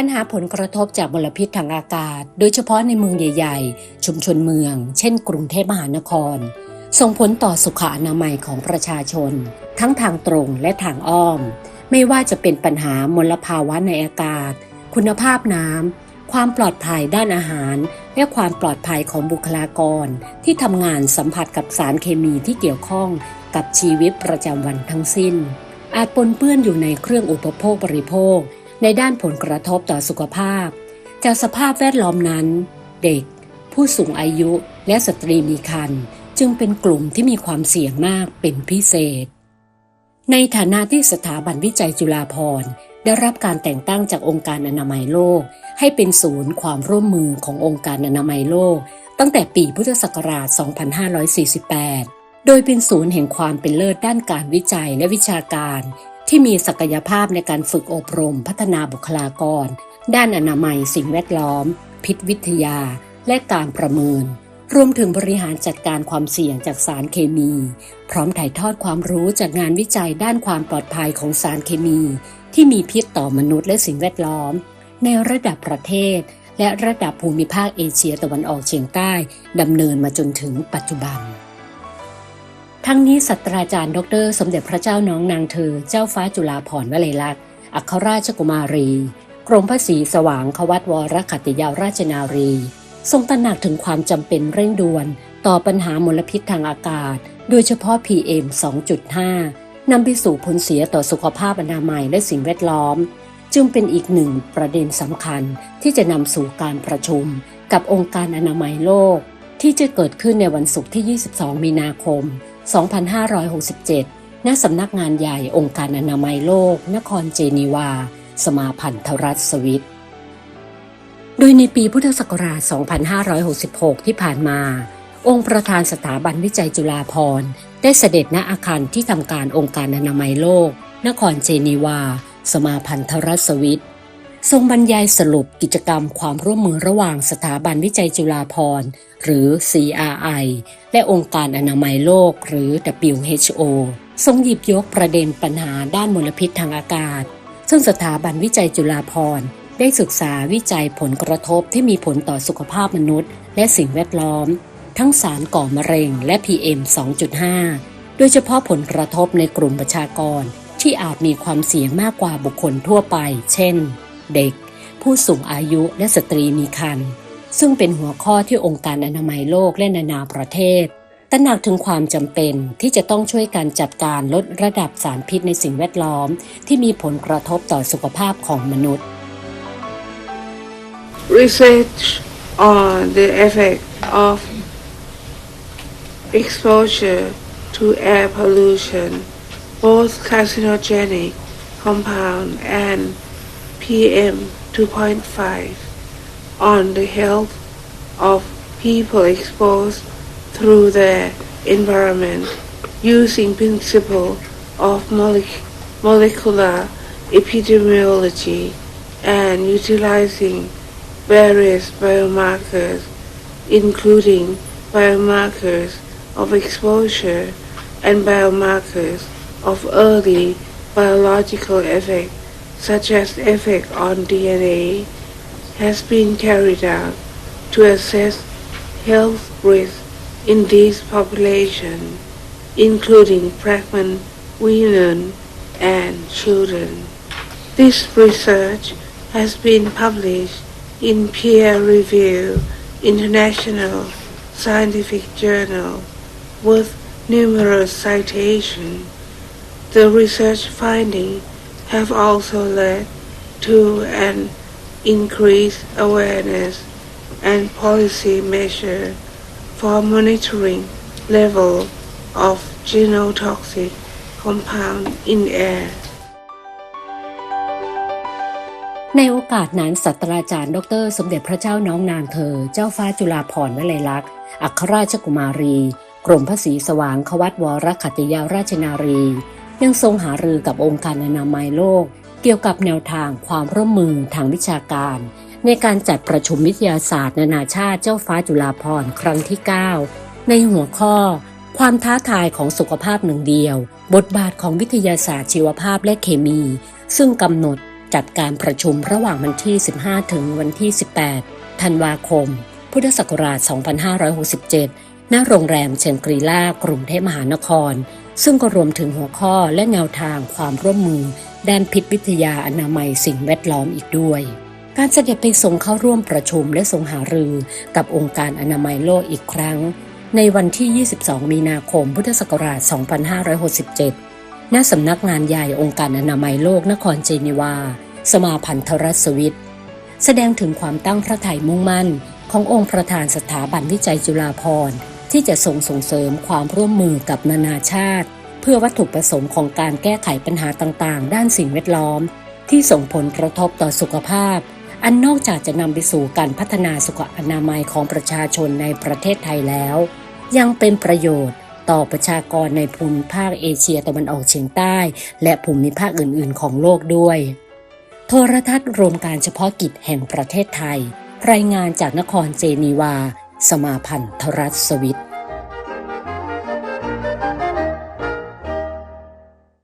ปัญหาผลกระทบจากมลพิษทางอากาศ โดยเฉพาะในเมืองใหญ่ ๆ ชุมชนเมือง เช่นกรุงเทพมหานคร ส่งผลต่อสุขอนามัยของประชาชน ทั้งทางตรงและทางอ้อม ไม่ว่าจะเป็นปัญหามลภาวะในอากาศ คุณภาพน้ำ ความปลอดภัยด้านอาหาร และความปลอดภัยของบุคลากร ที่ทำงานสัมผัสกับสารเคมีที่เกี่ยวข้องกับชีวิตประจำวันทั้งสิ้น อาจปนเปื้อนอยู่ในเครื่องอุปโภคบริโภค ในด้านผลกระทบต่อสุขภาพ จากสภาพแวดล้อมนั้น เด็ก ผู้สูงอายุและสตรีมีครรภ์จึงเป็นกลุ่มที่มีความเสี่ยงมากเป็นพิเศษ ในฐานะที่สถาบันวิจัยจุฬาภรณ์ได้รับการแต่งตั้งจากองค์การอนามัยโลก ให้เป็นศูนย์ความร่วมมือขององค์การอนามัยโลก ตั้งแต่ปีพุทธศักราช 2548 โดยเป็นศูนย์แห่งความเป็นเลิศด้านการวิจัยและวิชาการ ที่มีศักยภาพในการฝึกอบรมพัฒนาบุคลากร ด้านอนามัยสิ่งแวดล้อม พิษวิทยา และการประเมิน รวมถึงบริหารจัดการความเสี่ยงจากสารเคมี พร้อมถ่ายทอดความรู้จากงานวิจัยด้านความปลอดภัยของสารเคมี ที่มีพิษต่อมนุษย์และสิ่งแวดล้อม ในระดับประเทศ และระดับภูมิภาคเอเชียตะวันออกเฉียงใต้ดำเนินมาจนถึงปัจจุบัน ทั้งนี้ศาสตราจารย์ ดร สมเด็จพระเจ้าน้องนางเธอ เจ้าฟ้าจุฬาภรณ์วลัยลักษณ์ อัครราชกุมารี กรมพระศรีสว่างควัตวรขัตติยาราชนารี ทรงตระหนักถึงความจำเป็นเร่งด่วน ต่อปัญหามลพิษทางอากาศ โดยเฉพาะ PM 2.5 นำไปสู่ผลเสียต่อสุขภาพอนามัยและสิ่งแวดล้อม จึงเป็นอีกหนึ่งประเด็นสำคัญที่จะนำสู่การประชุม กับองค์การอนามัยโลก ที่จะเกิดขึ้นในวันศุกร์ที่ 22 มีนาคม 2567 ณ สำนักงานใหญ่องค์การอนามัยโลก นครเจนีวา สมาพันธรัฐสวิต โดยในปีพุทธศักราช 2566 ที่ผ่านมา องค์ประธานสถาบันวิจัยจุฬาภรณ์ได้เสด็จณอาคารที่ทำการองค์การอนามัยโลก นครเจนีวา สมาพันธรัฐสวิต ทรงบรรยายสรุปกิจกรรมความร่วมมือระหว่างสถาบันวิจัยจุฬาภรณ์หรือ CRI และองค์การอนามัยโลกหรือ WHO ทรงหยิบยกประเด็นปัญหาด้านมลพิษทางอากาศ ซึ่งสถาบันวิจัยจุฬาภรณ์ได้ศึกษาวิจัยผลกระทบที่มีผลต่อสุขภาพมนุษย์ และสิ่งแวดล้อม ทั้งสารก่อมะเร็งและ PM 2.5 โดยเฉพาะผลกระทบในกลุ่มประชากร ที่อาจมีความเสี่ยงมากกว่าบุคคลทั่วไป เช่น เด็ก ผู้สูงอายุและสตรีมีครรภ์ซึ่งเป็นหัวข้อที่องค์การอนามัยโลกและนานาประเทศตระหนักถึงความจำเป็นที่จะต้องช่วยกันจัดการลดระดับสารพิษในสิ่งแวดล้อม ที่มีผลกระทบต่อสุขภาพของมนุษย์ research on the effect of exposure to air pollution, both carcinogenic compound and PM 2.5 on the health of people exposed through their environment using principle of molec- molecular epidemiology and utilizing various biomarkers, including biomarkers of exposure and biomarkers of early biological effect, such as effect on DNA, has been carried out to assess health risk in this population, including pregnant women and children. This research has been published in peer-reviewed international scientific journal with numerous citations. The research findings have also led to an increased awareness and policy measure for monitoring level of genotoxic compound in air. ในโอกาสนั้นศาสตราจารย์ ดร สมเด็จพระเจ้าน้องนางเธอ เจ้าฟ้าจุฬาภรณ์วลัยลักษณ์ อัครราชกุมารี กรมพระศรีสว่างควัตวรขัตติยาราชนารี ยังทรงหารือกับองค์การอนามัยโลก เกี่ยวกับแนวทางความร่วมมือทางวิชาการ ในการจัดประชุมวิทยาศาสตร์ นานาชาติเจ้าฟ้าจุฬาภรณ์ครั้งที่ 9 ในหัวข้อ ความท้าทายของสุขภาพหนึ่งเดียว บทบาทของวิทยาศาสตร์ชีวภาพและเคมี ซึ่งกำหนดจัดการประชุมระหว่างวันที่ 15 ถึงวันที่ 18 ธันวาคม พุทธศักราช 2567 ณโรงแรมเชนกรีล่ากรุงเทพมหานคร ซึ่งก็รวมถึงหัวข้อและแนวทางความร่วมมือ ด้านพิษวิทยาอนามัยสิ่งแวดล้อมอีกด้วย การเสด็จไปทรงเข้าร่วมประชุมและทรงหารือกับองค์การอนามัยโลกอีกครั้ง ในวันที่ 22 มีนาคม พุทธศักราช 2567 ณ สำนักงานใหญ่องค์การอนามัยโลกนครเจนีวา สมาพันธรัฐสวิตแสดงถึงความตั้งพระทัยมุ่งมั่น ขององค์ประธานสถาบันวิจัยจุฬาภรณ์ ที่จะส่งส่งเสริมความร่วมมือกับนานาชาติ เพื่อวัตถุประสงค์ของการแก้ไขปัญหาต่างๆ ด้านสิ่งแวดล้อม ที่ส่งผลกระทบต่อสุขภาพ อันนอกจากจะนำไปสู่การพัฒนาสุขอนามัยของประชาชนในประเทศไทยแล้ว ยังเป็นประโยชน์ต่อประชากรในภูมิภาคเอเชียตะวันออกเฉียงใต้ และภูมิภาคอื่น ๆ ของโลกด้วย โทรทัศน์รวมการเฉพาะกิจแห่งประเทศไทย รายงานจากนครเจนีวา สมาพันธรัฐสวิต